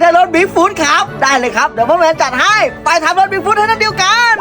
ได้รถบิ๊กฟูดครับ ได้เลยครับ เดี๋ยวพ่อแมนจัดให้ ไปทำรถบิ๊กฟูดให้นั่นเดียวกัน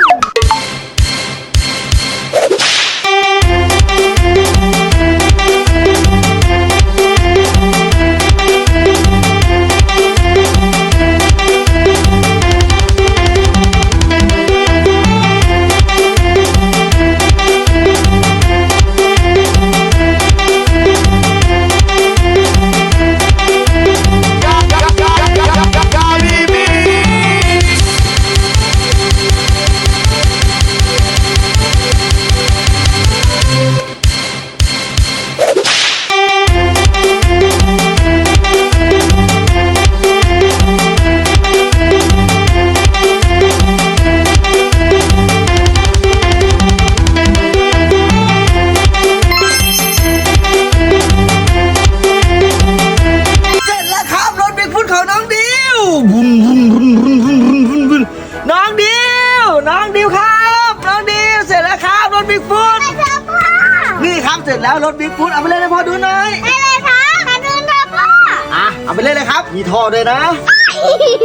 สร็จแล้วรถบิ๊กฟุตเอาไปเล่นให้พ่อดูหน่อยไปเลยครับมาดูเถอะพ่ออะเอาไปเล่นเลยครับ มีท่อด้วยนะโอ้พี่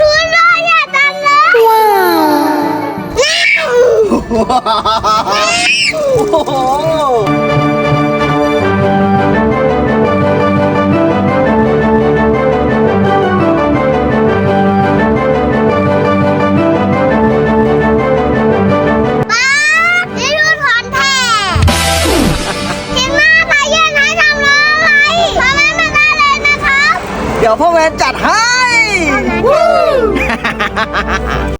ทุนเลยอย่าตันเลยว้าวโอ้โห ดี๋ยวพ่อแวนจัดให้วู้